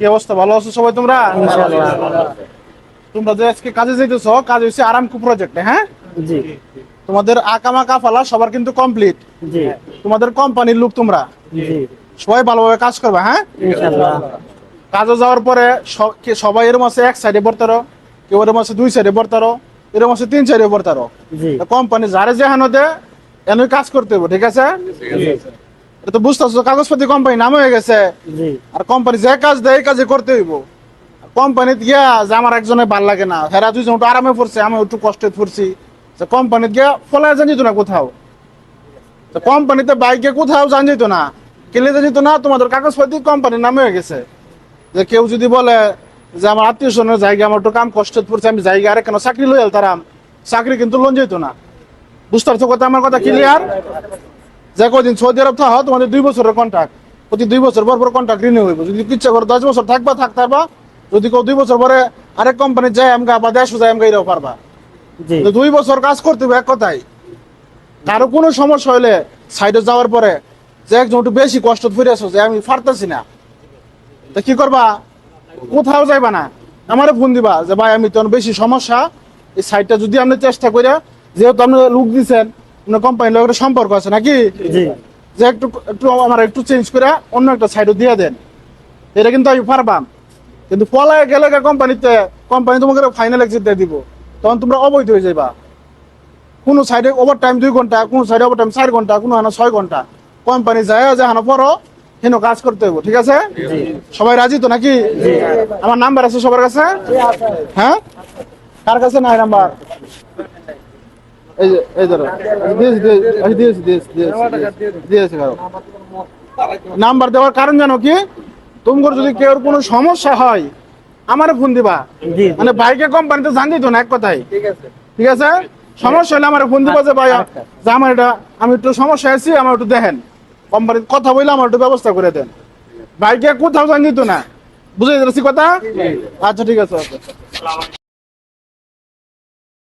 কি অবস্থা? ভালো আছো সবাই তোমরা? তোমরা যে আজকে কাজে যাইতেছো কাজ হচ্ছে আরামকু প্রজেক্টে হ্যাঁ? জি। তোমাদের আকামা কাফালা সবার কিন্তু কমপ্লিট জি। তোমাদের কোম্পানির লোক তোমরা। জি। সবাই ভালোভাবে কাজ করবে হ্যাঁ? ইনশাআল্লাহ। কাজে যাওয়ার পরে সবাই এর মাসে এক সাইডে বর্তারো কেউ এরম মাসে দুই সাইডে বর্তারো এর মাসে তিন সাইডে বর্তারো। কোম্পানি যারে যে হানো এনই কাজ করতে হবে ঠিক আছে? এটা তো বুঝতেছো কাগজপাতি কোম্পানি নাম হয়ে গেছে। আর কোম্পানি যে কাজ দেয় এই কাজে করতে হইব। কোম্পানিতে গিয়া যে আমার একজনে ভালো লাগে না হেরা দুইজন একটু আরামে পড়ছে আমি একটু কষ্টে পড়ছি যে কোম্পানিতে গিয়া ফলে জানিত না কোথাও। তো কোম্পানিতে বাইকে কোথাও জান যেত না। কেলে জানিত না তোমাদের কাগজপাতি কোম্পানির নামে হয়ে গেছে। যে কেউ যদি বলে যে আমার আত্মীয় স্বজনের জায়গা আমার একটু কাম কষ্ট পড়ছে আমি জায়গা আরে কেন চাকরি লই তারাম? চাকরি কিন্তু লোন যেত না। বুঝতে পারছ কথা আমার কথা ক্লিয়ার যে কদিন সৌদি আরব থাকা তোমাদের দুই বছরের কন্ট্রাক্ট প্রতি দুই বছর পর পর কন্ট্রাক্ট রিনিউ হইব। যদি ইচ্ছা করো দশ বছর থাকবা থাকতে পারবা যদি কেউ দুই বছর পরে আরেক কোম্পানি যায় আমগা বা দেশ যায় আমগা এরাও পারবা। দুই বছর কাজ করতে হবে এক কথাই কারও কোনো সমস্যা হইলে সাইডে যাওয়ার পরে যে একজন একটু বেশি কষ্ট ফিরে আসো যে আমি পারতেছি না। তা কি করবা? কোথাও যাইবা না। আমারে ফোন দিবা যে ভাই আমি তো বেশি সমস্যা। এই সাইডটা যদি আপনি চেষ্টা করে যেহেতু আপনি লুক দিচ্ছেন আপনার কোম্পানির লোকের সম্পর্ক আছে নাকি? জি। যে একটু একটু আমার একটু চেঞ্জ করে অন্য একটা সাইডে দিয়ে দেন। এটা কিন্তু আমি পারবাম কিন্তু পলায় গেলে কোম্পানিতে কোম্পানি তোমাকে ফাইনাল এক্সিট দিয়ে দিব। তখন তোমরা অবৈধ হয়ে যাবা কোনো সাইডে ওভার টাইম দুই ঘণ্টা কোনো সাইডে ওভার টাইম চার ঘণ্টা কোনো হানা ছয় ঘণ্টা। কোম্পানি যায় যে হানা পড়ো হেন কাজ করতে হবে ঠিক আছে? সবাই রাজি তো নাকি? আমার নাম্বার আছে সবার কাছে? হ্যাঁ? কার কাছে? নাই নাম্বার এই যে এই ধরো দিয়েছি দিয়েছি দিয়েছি দিয়েছি দিয়েছি দিয়েছি কারও। নাম্বার দেওয়ার কারণ জানো কি? তোমার যদি কেউ কোনো সমস্যা হয় আমারে ফোন দিবা। মানে বাইকে কোম্পানিতে জান দিত না এক কথাই ঠিক আছে? সমস্যা হলে আমার ফোন দিবা যে ভাই যে আমার এটা আমি একটু সমস্যা আছি আমার একটু দেখেন। কোম্পানির কথা বললে আমার একটু ব্যবস্থা করে দেন। বাইকে কোথাও জান দিত না। বুঝে যাচ্ছি কথা? আচ্ছা ঠিক আছে আচ্ছা।